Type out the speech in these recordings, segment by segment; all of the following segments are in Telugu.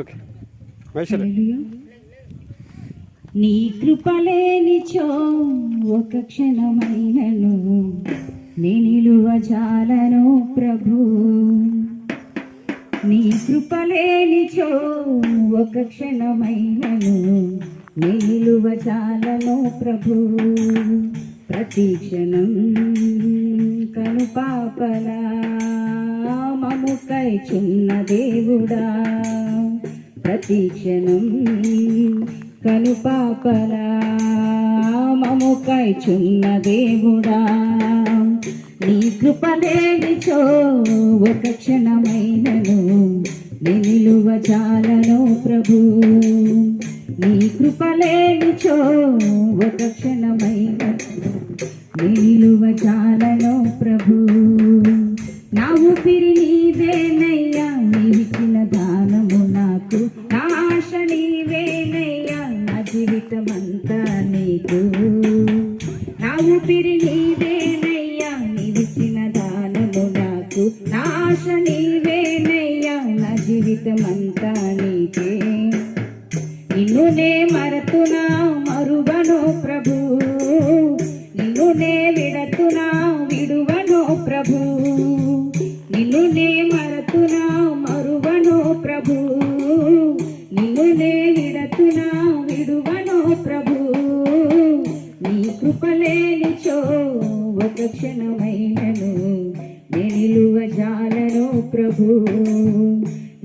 ఓకే. నీ కృపలేనిచో ఒక క్షణమైనను నిలువ జాలను ప్రభు. నీ కృపలేనిచో ఒక క్షణమైనను నిలువ జాలను ప్రభు. ప్రతి క్షణం కను పాపలా మముకై చున్న దేవుడా. ప్రతి క్షణం కను పాపలా చున్న దేవుడా. నీ కృపలేనిచో ఒక క్షణమైనను నిలువ చాలను ప్రభు. నీ కృపలేనిచో ఒక క్షణమైన జీవితమంతా నీకే నిన్నునే మరతునా మరువను ప్రభు. నిన్నునే విడతునా విడువను ప్రభు. నిన్నునే మరతునా మరువను ప్రభు. నిన్నునే విడతునా విడువను ప్రభు. నీ కృపలేనిచో ఒక క్షణమైనను నిలువ జాలను ప్రభు.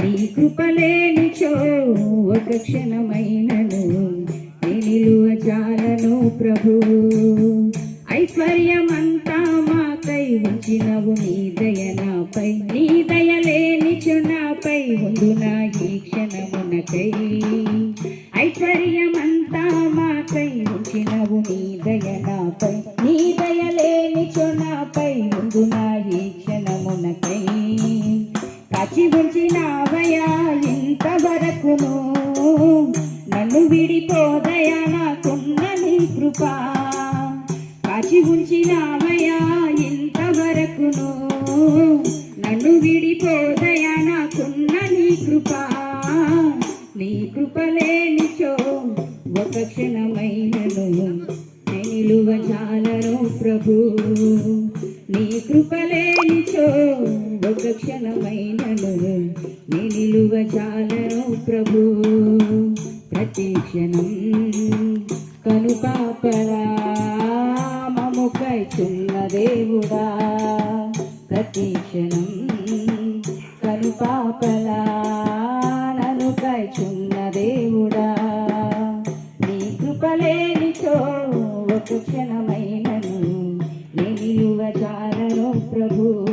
నీ కృపలేనిచో ఒక క్షణమైనను నీ నిలువ చాలను ప్రభు. ఐశ్వర్యమంతా మాకై ఉంచినవు నీ దయ నాపై నీ దయ లేనిచు నాపై ఉండునా ఈ క్షణమునకై. ఐశ్వర్యమంతా మాకై ఉంచినవు నన్ను విడిపోదయా నాకున్న నీ కృప? కాచి ఉంచినావయా ఇంతవరకును. నన్ను విడిపోదయా నాకున్న నీ కృప నీ కృపలేనిచో ఒక క్షణమైనను నిలువ చాలను ప్రభు. నీ కృపలేనిచో ఒక క్షణమైనను నిలువ చాలను ప్రభు. ప్రతి క్షణం మముకై చున్న దేవుడా. ప్రతి క్షణం కను పాపలా చున్న దేవుడా. నీ కృపలేనిచో ఒక క్షణమైనను నీ నిలువ ప్రభు.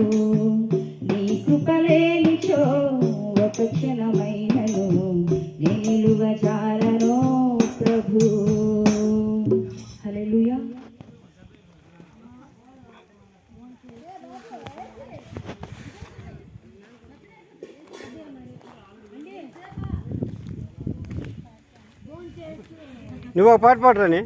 నువ్వు ఒక పాట పాడరాని